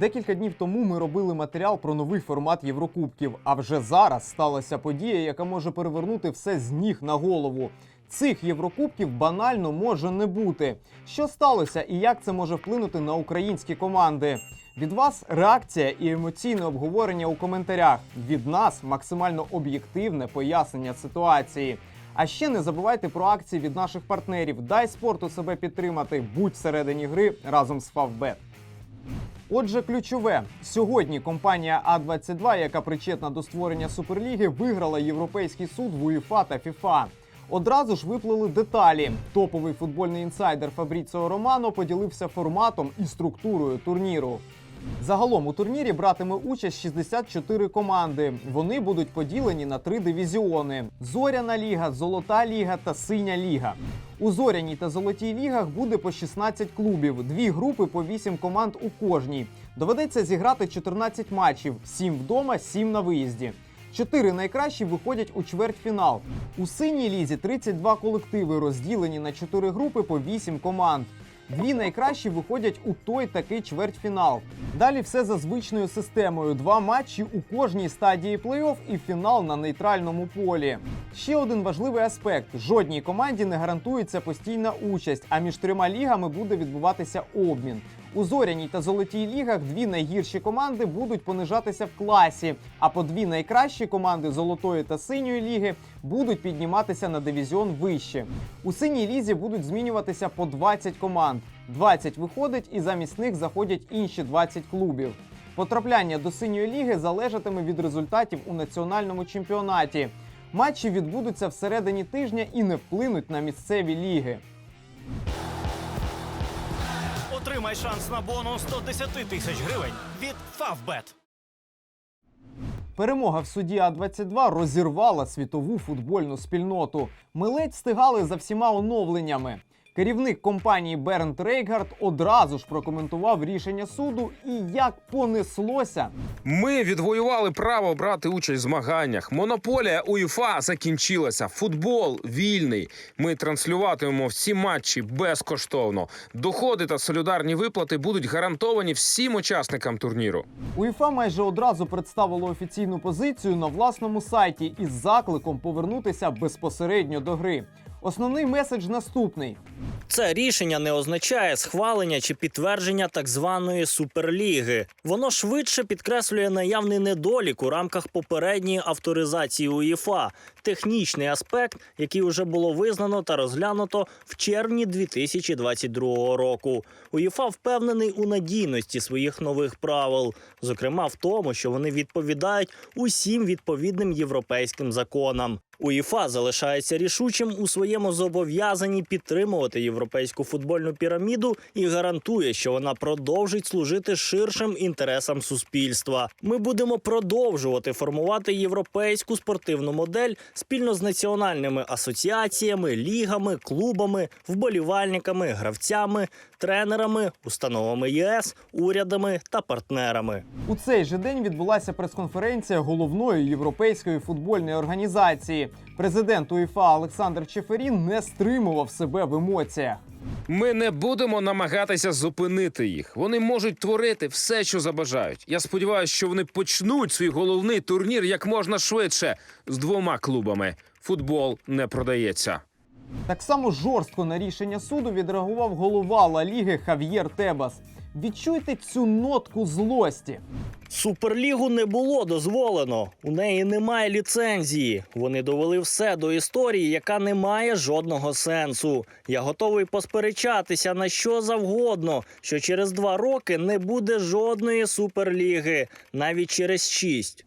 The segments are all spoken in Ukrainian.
Декілька днів тому ми робили матеріал про новий формат Єврокубків. А вже зараз сталася подія, яка може перевернути все з ніг на голову. Цих Єврокубків банально може не бути. Що сталося і як це може вплинути на українські команди? Від вас реакція і емоційне обговорення у коментарях. Від нас максимально об'єктивне пояснення ситуації. А ще не забувайте про акції від наших партнерів. Дай спорту себе підтримати. Будь всередині гри разом з Фавбет. Отже, ключове сьогодні компанія А22, яка причетна до створення суперліги, виграла європейський суд в УЄФА та ФІФА. Одразу ж виплили деталі. Топовий футбольний інсайдер Фабріціо Романо поділився форматом і структурою турніру. Загалом у турнірі братиме участь 64 команди. Вони будуть поділені на три дивізіони: Зоряна ліга, Золота ліга та Синя ліга. У зоряній та золотій лігах буде по 16 клубів, дві групи по 8 команд у кожній. Доведеться зіграти 14 матчів: 7 вдома, 7 на виїзді. Чотири найкращі виходять у чвертьфінал. У синій лізі 32 колективи, розділені на 4 групи по 8 команд. Дві найкращі виходять у той такий чвертьфінал. Далі все за звичною системою: два матчі у кожній стадії плей-офф і фінал на нейтральному полі. Ще один важливий аспект: жодній команді не гарантується постійна участь, а між трьома лігами буде відбуватися обмін. У зоряній та золотій лігах дві найгірші команди будуть понижатися в класі, а по дві найкращі команди золотої та синьої ліги будуть підніматися на дивізіон вище. У синій лізі будуть змінюватися по 20 команд. 20 виходить, і замість них заходять інші 20 клубів. Потрапляння до синьої ліги залежатиме від результатів у національному чемпіонаті. Матчі відбудуться всередині тижня і не вплинуть на місцеві ліги. Отримай шанс на бонус 110 тисяч гривень від Favbet. Перемога в суді А22 розірвала світову футбольну спільноту. Ми ледь встигали за всіма оновленнями. Керівник компанії Бернт Рейгард одразу ж прокоментував рішення суду і як понеслося. Ми відвоювали право брати участь в змаганнях. Монополія УЄФА закінчилася. Футбол вільний. Ми транслюватимемо всі матчі безкоштовно. Доходи та солідарні виплати будуть гарантовані всім учасникам турніру. УЄФА майже одразу представило офіційну позицію на власному сайті із закликом повернутися безпосередньо до гри. Основний меседж наступний: Це рішення не означає схвалення чи підтвердження так званої суперліги. Воно швидше підкреслює наявний недолік у рамках попередньої авторизації УЄФА, технічний аспект, який уже було визнано та розглянуто в червні 2022 року. УЄФА впевнений у надійності своїх нових правил, зокрема в тому, що вони відповідають усім відповідним європейським законам. УЄФА залишається рішучим у своєму зобов'язанні підтримувати європейську футбольну піраміду і гарантує, що вона продовжить служити ширшим інтересам суспільства. Ми будемо продовжувати формувати європейську спортивну модель спільно з національними асоціаціями, лігами, клубами, вболівальниками, гравцями, тренерами, установами ЄС, урядами та партнерами. у цей же день відбулася прес-конференція головної європейської футбольної організації. Президент УЄФА Олександр Чеферін не стримував себе в емоціях. Ми не будемо намагатися зупинити їх. Вони можуть творити все, що забажають. Я сподіваюся, що вони почнуть свій головний турнір як можна швидше з двома клубами. Футбол не продається. Так само жорстко на рішення суду відреагував голова Ла Ліги Хав'єр Тебас. Відчуйте цю нотку злості. Суперлігу не було дозволено. У неї немає ліцензії. Вони довели все до історії, яка не має жодного сенсу. Я готовий посперечатися на що завгодно, що через два роки не буде жодної суперліги, навіть через шість.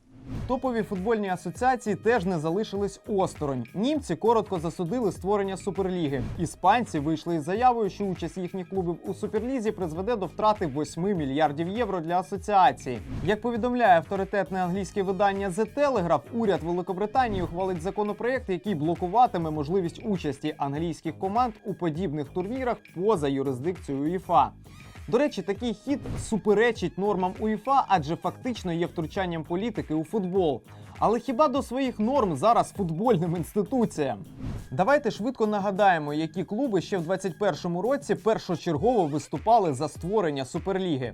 Топові футбольні асоціації теж не залишились осторонь. Німці коротко засудили створення суперліги. Іспанці вийшли із заявою, що участь їхніх клубів у суперлізі призведе до втрати 8 мільярдів євро для асоціації. Як повідомляє авторитетне англійське видання The Telegraph, уряд Великобританії ухвалить законопроект, який блокуватиме можливість участі англійських команд у подібних турнірах поза юрисдикцією УЄФА. До речі, такий хід суперечить нормам УЄФА, адже фактично є втручанням політики у футбол. Але хіба до своїх норм зараз футбольним інституціям? Давайте швидко нагадаємо, які клуби ще в 2021 році першочергово виступали за створення суперліги.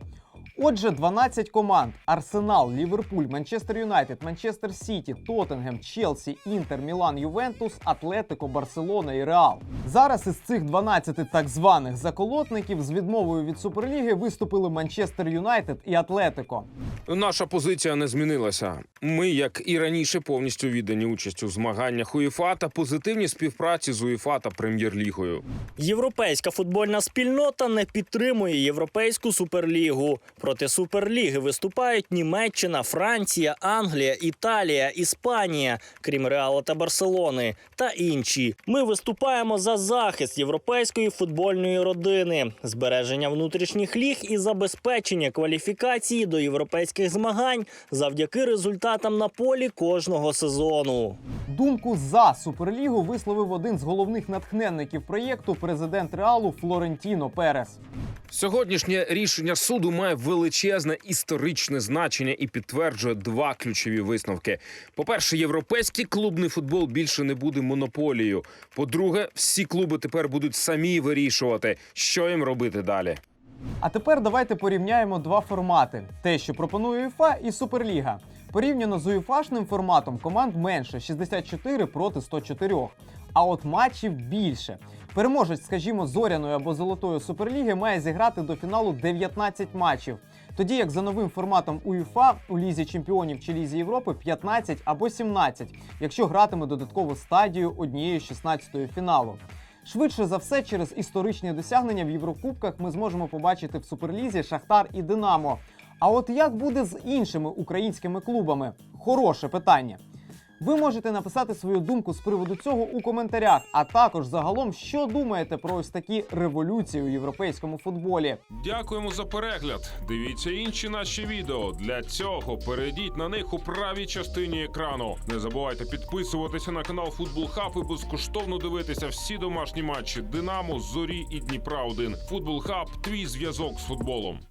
Отже, 12 команд: Арсенал, Ліверпуль, Манчестер Юнайтед, Манчестер Сіті, Тоттенгем, Челсі, Інтер, Мілан, Ювентус, Атлетико, Барселона і Реал. Зараз із цих 12 так званих заколотників з відмовою від Суперліги виступили Манчестер Юнайтед і Атлетико. Наша позиція не змінилася. Ми, як і раніше, повністю віддані участь у змаганнях УЄФА та позитивній співпраці з УЄФА та прем'єр-лігою. Європейська футбольна спільнота не підтримує європейську суперлігу. Проти суперліги виступають Німеччина, Франція, Англія, Італія, Іспанія, крім Реала та Барселони, та інші. Ми виступаємо за захист європейської футбольної родини, збереження внутрішніх ліг і забезпечення кваліфікації до європейських змагань завдяки результатам на полі кожного сезону. Думку за Суперлігу висловив один з головних натхненників проєкту президент Реалу Флорентіно Перес. Сьогоднішнє рішення суду має величезне історичне значення і підтверджує два ключові висновки: по-перше, європейський клубний футбол більше не буде монополією. По-друге, всі клуби тепер будуть самі вирішувати, що їм робити далі. А тепер давайте порівняємо два формати: те, що пропонує УЄФА, і Суперліга. Порівняно з УЄФАшним форматом команд менше 64 проти 104. А от матчів більше. Переможець, скажімо, зоряної або золотої суперліги має зіграти до фіналу 19 матчів. Тоді як за новим форматом УЄФА у лізі чемпіонів чи лізі Європи 15 або 17, якщо гратиме додаткову стадію однієї 16-ї фіналу. Швидше за все, через історичні досягнення в Єврокубках ми зможемо побачити в суперлізі Шахтар і Динамо. А от як буде з іншими українськими клубами? Хороше питання. Ви можете написати свою думку з приводу цього у коментарях, а також загалом, що думаєте про ось такі революції у європейському футболі. Дякуємо за перегляд. Дивіться інші наші відео. Для цього перейдіть на них у правій частині екрану. Не забувайте підписуватися на канал Футбол Хаб і безкоштовно дивитися всі домашні матчі Динамо, Зорі і Дніпра 1 Футбол Хаб твій зв'язок з футболом.